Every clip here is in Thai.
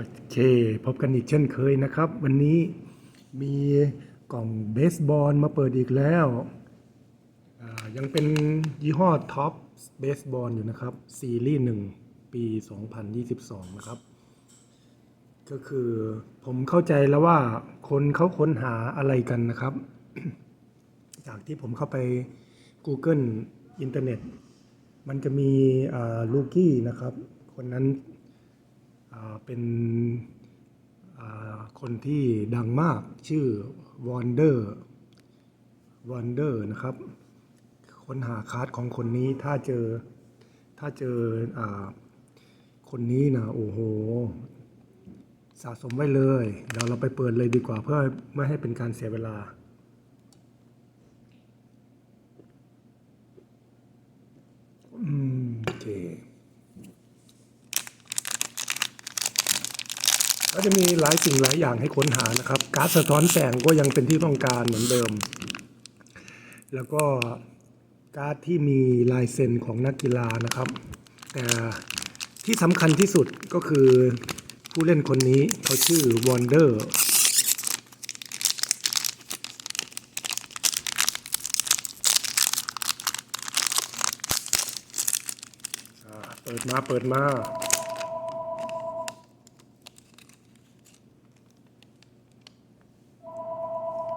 โอเค พบกันอีกเช่นเคยนะครับ วันนี้มีกล่องเบสบอลมาเปิดอีกแล้ว ยังเป็นยี่ห้อท็อปเบสบอลอยู่นะครับ ซีรีส์หนึ่งปี 2022 นะครับ ก็คือผมเข้าใจแล้วว่าคนเขาค้นหาอะไรกันนะครับ จากที่ผมเข้าไป Google อินเทอร์เน็ต มันจะมีลูกี้นะครับ คนนั้น เป็นคนที่ดังมากชื่อวอนเดอร์วอนเดอร์นะครับค้นหาคาร์ดของคนนี้ถ้าเจอถ้าเจออคนนี้นะโอ้โห สะสมไว้เลยเดี๋ยวเราไปเปิดเลยดีกว่าเพื่อไม่ให้เป็นการเสียเวลาอืมโอเค ก็จะมีหลายสิ่งหลายอย่างให้ค้นหานะครับการสะท้อนแสงก็ยังเป็นที่ต้องการเหมือนเดิม แล้วก็การ์ดที่มีลายเซ็นของนักกีฬานะครับ แต่ที่สำคัญที่สุดก็คือผู้เล่นคนนี้เขาชื่อวอนเดอร์เปิดมาเปิดมา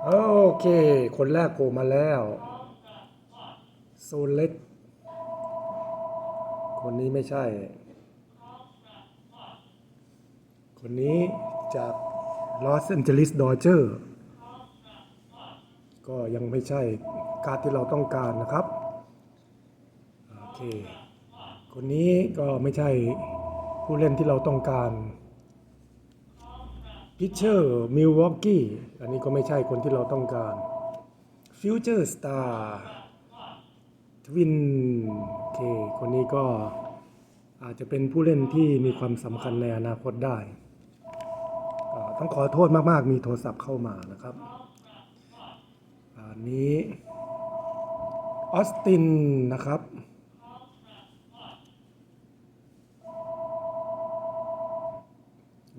โอ เค คนแรกโผล่มาแล้วโซนเล็ก คนนี้ไม่ใช่ คนนี้จากลอสแอนเจลิสดอเจอร์ก็ยังไม่ใช่การที่เราต้องการนะครับ โอเค คนนี้ก็ไม่ใช่ผู้เล่นที่เราต้องการ พิชเชอร์มิลวอกกี้อันนี้ก็ไม่ใช่คนที่เราต้องการฟิวเจอร์สตาร์ทวินโอเคคนนี้ก็อาจจะเป็นผู้เล่นที่มีความสำคัญในอนาคตได้ ต้องขอโทษมาก ๆ มีโทรศัพท์เข้ามานะครับอันนี้ออสตินนะครับ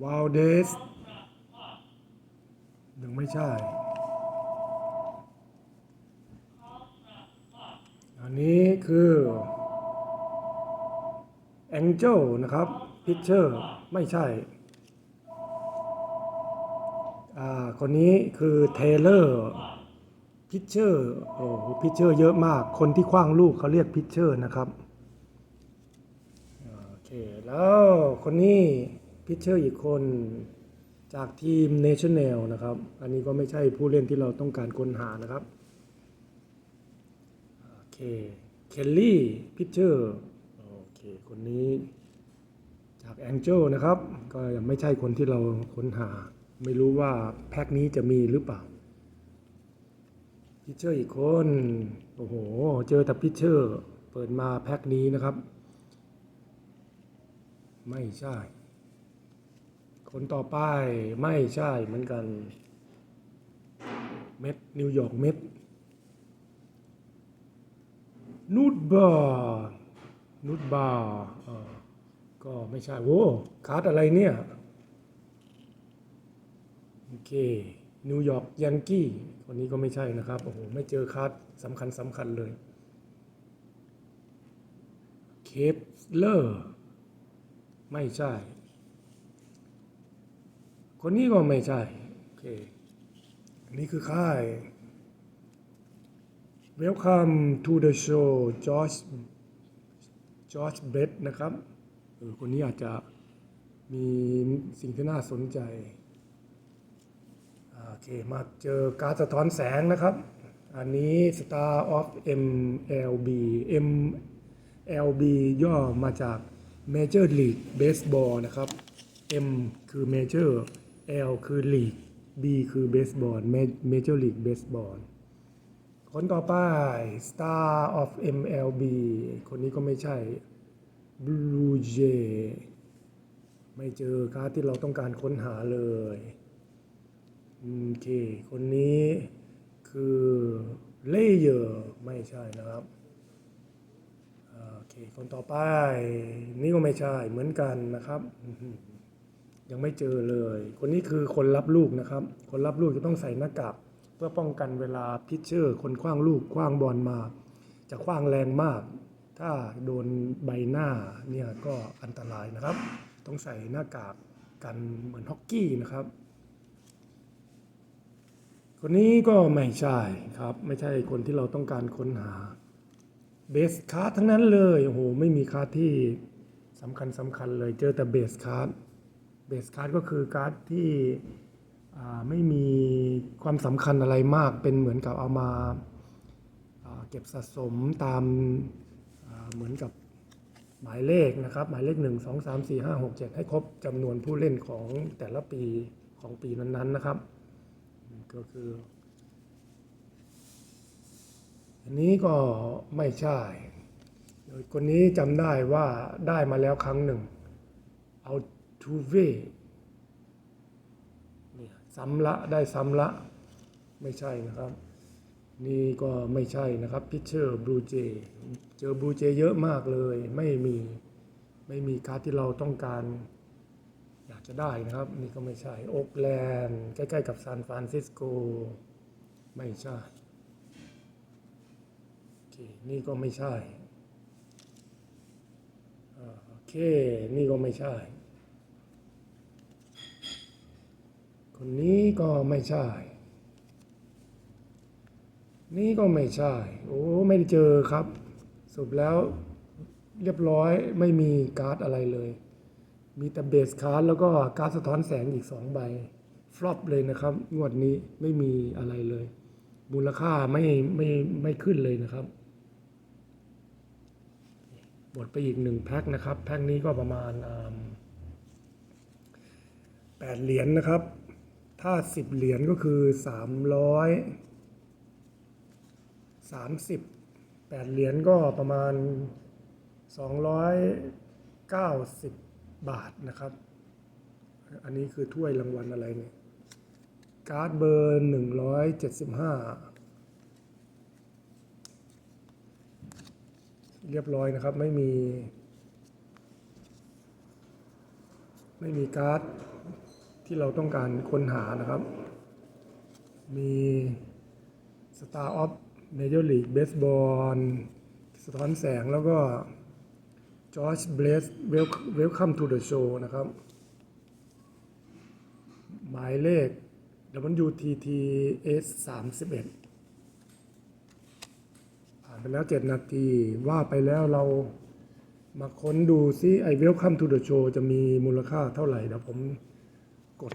วาลเดส ยังไม่ใช่ อันนี้คือแองเจลนะครับพิชเชอร์ไม่ใช่ อ่า คนนี้คือเทเลอร์พิชเชอร์โอ้โหพิชเชอร์เยอะมาก คนที่คว้างลูกเขาเรียกพิชเชอร์นะครับ โอเค แล้วคนนี้พิชเชอร์อีกคน จากทีมเนชั่นแนลนะครับ อันนี้ก็ไม่ใช่ผู้เล่นที่เราต้องการค้นหานะครับ โอเค เคลลี่ พิชเชอร์ โอเค คนนี้จากแองเจลนะครับ ก็ยังไม่ใช่คนที่เราค้นหา ไม่รู้ว่าแพ็คนี้จะมีหรือเปล่า พิชเชอร์อีกคน โอ้โห เจอแต่พิชเชอร์ เปิดมาแพ็คนี้นะครับ ไม่ใช่ คนต่อไปไม่ใช่เหมือนกันเม็ดนิวยอร์กเม็ดนูดบาร์นูดบาร์ก็ไม่ใช่โว้การ์ดอะไรเนี่ย โอเค นิวยอร์กยังกี้คนนี้ก็ไม่ใช่นะครับ โอ้โห ไม่เจอคัร์ดสำคัญสำคัญเลยเคปเลอร์ ไม่ใช่ คนนี้ก็ไม่ใช่โอเคอันนี้คือค่าย Welcome to the show George George b e t นะครับเออคนนี้อาจจะมีสิ่งที่น่าสนใจโอเค มาเจอการดสะท้อนแสงนะครับ อันนี้ Star of MLB MLB ย่อมาจาก Major League Baseball นะครับ M คือ Major L คือ League B คือ Baseball Major League Baseball คนต่อไป Star of MLB คนนี้ก็ไม่ใช่ Blue Jay ไม่เจอการดที่เราต้องการค้นหาเลยโอเค คนนี้คือเลเยอร์ไม่ใช่นะครับโอเค คนต่อไป นี่ก็ไม่ใช่เหมือนกันนะครับ ยังไม่เจอเลย คนนี้คือคนรับลูกนะครับ คนรับลูกจะต้องใส่หน้ากากเพื่อป้องกันเวลาพิชเชอร์ คนคว้างลูกคว้างบอลมา จะคว้างแรงมาก ถ้าโดนใบหน้าเนี่ยก็อันตรายนะครับ ต้องใส่หน้ากากกันเหมือนฮอกกี้นะครับ คนนี้ก็ไม่ใช่ครับ ไม่ใช่คนที่เราต้องการค้นหาเบสคาร์ทั้งนั้นเลยโอ้โหไม่มีคาร์ที่สำคัญสำคัญเลยเจอแต่เบสคาร์ เบสคาร์ดก็คือการ์ดที่ไม่มีความสำคัญอะไรมาก เป็นเหมือนกับเอามาเก็บสะสมตามเหมือนกับหมายเลขนะครับ หมายเลข 1 2 3 4 5 6 7 ให้ครบจำนวนผู้เล่นของแต่ละปีของปีนั้นๆนะครับ ก็คือ อันนี้ก็ไม่ใช่คนนี้จำได้ว่าได้มาแล้วครั้งหนึ่ง เอา ทูเวเนี่ยซ้ำละได้ซ้ำละ ไม่ใช่นะครับ นี่ก็ไม่ใช่นะครับพิเชอร์บลูเจเจอบลูเจเยอะมากเลยไม่มีไม่มีการ์ดที่เราต้องการอยากจะได้นะครับ นี่ก็ไม่ใช่โอ๊กแลนด์ใกล้ๆกับซานฟรานซิสโก ไม่ใช่โอเคนี่ก็ไม่ใช่โอเค นี่ก็ไม่ใช่ คนนี้ก็ไม่ใช่ นี่ก็ไม่ใช่ โอ้ไม่ได้เจอครับสรุปแล้วเรียบร้อยไม่มีการ์ดอะไรเลย มีแต่เบสการ์ดแล้วก็การ์ดสะท้อนแสงอีกสองใบฟลอปเลยนะครับ งวดนี้ไม่มีอะไรเลย มูลค่าไม่ไม่ไม่ขึ้นเลยนะครับหมดไปอีกหนึ่งแพ็คนะครับ แพ็คนี้ก็ประมาณแปดเหรียญนะครับ ถ้าสิบเหรียญก็คือสามร้อยสามสิบแปดเหรียญก็ประมาณสองร้อยเก้าสิบบาทนะครับ อันนี้คือถ้วยรางวัลอะไรเนี่ย การ์ดเบอร์หนึ่งร้อยเจ็ดสิบห้าเรียบร้อยนะครับไม่มี ไม่มีการ์ด ที่เราต้องการค้นหานะครับ มี Star of Major League Baseball สะท้อนแสงแล้วก็ George Blaze Welcome to the Show นะครับ หมายเลข WTTS 31ผ่านไปแล้ว 7 นาที ว่าไปแล้วเรามาค้นดูซิไอ้ Welcome to the Show จะมีมูลค่าเท่าไหร่เดี๋ยวผมกด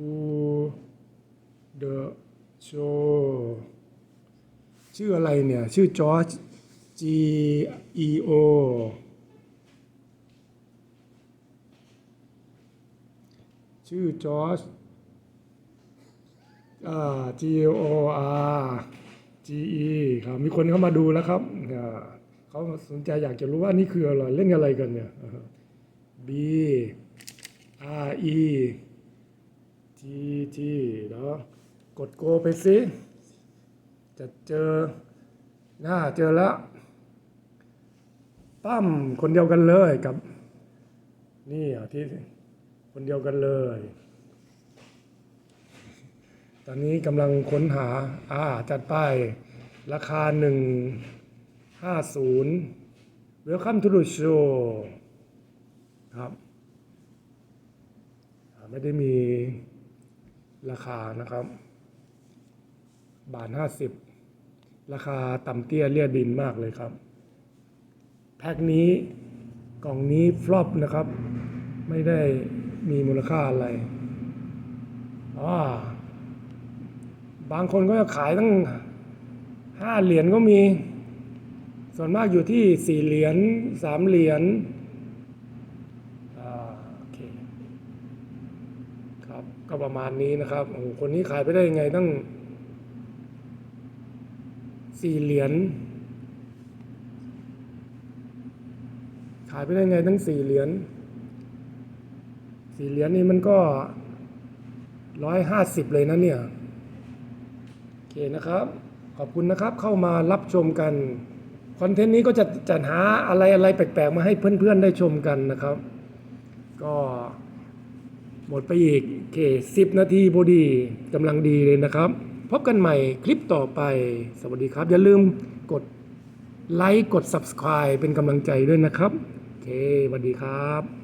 งพันยี่สิบสอง Welcome to the show ชื่ออะไรเนี่ย ชื่อจอร์จ G E O ชื่อจอร์จอ่า G O R G E ครับ มีคนเข้ามาดูแล้วครับเขาสนใจอยากจะรู้ว่านี่คืออะไร เล่นอะไรกันเนี่ยอ่า B R E T T เนาะกดโกไปสิจะเจอหน้าเจอแล้วตั้มคนเดียวกันเลยกับ นี่อะที่คนเดียวกันเลย ตอนนี้กำลังค้นหาอ่าจัดป้ายราคาหนึ่งห้าศูนย์ Welcome to the show ครับ ไม่ได้มี ราคานะครับ บาทห้าสิบราคาต่ำเตี้ยเลี่ยดินมากเลยครับ แพ็คนี้กล่องนี้ฟลอปนะครับ ไม่ได้มีมูลค่าอะไรอ่าบางคนก็จะขายตั้งห้าเหรียญก็มี ส่วนมากอยู่ที่สี่เหรียญสามเหรียญอ่าโอเค ครับ ก็ ประมาณนี้นะครับโอ้โหคนนี้ขายไปได้ยังไงตั้งสี่เหรียญขายไปได้ไงตั้งสี่เหรียญสี่เหรียญนี่มันก็ร้อยห้าสิบเลยนะเนี่ยโอเคนะครับ ขอบคุณนะครับเข้ามารับชมกันคอนเทนต์นี้ก็จะจัดหาอะไรอะไรแปลกๆ มาให้เพื่อนๆได้ชมกันนะครับ ก็ หมดไปอีกโอเคสิบนาทีพอดีกำลังดีเลยนะครับ พบกันใหม่คลิปต่อไป สวัสดีครับ อย่าลืมกดไลค์กด subscribe เป็นกำลังใจด้วยนะครับ โอเคสวัสดีครับ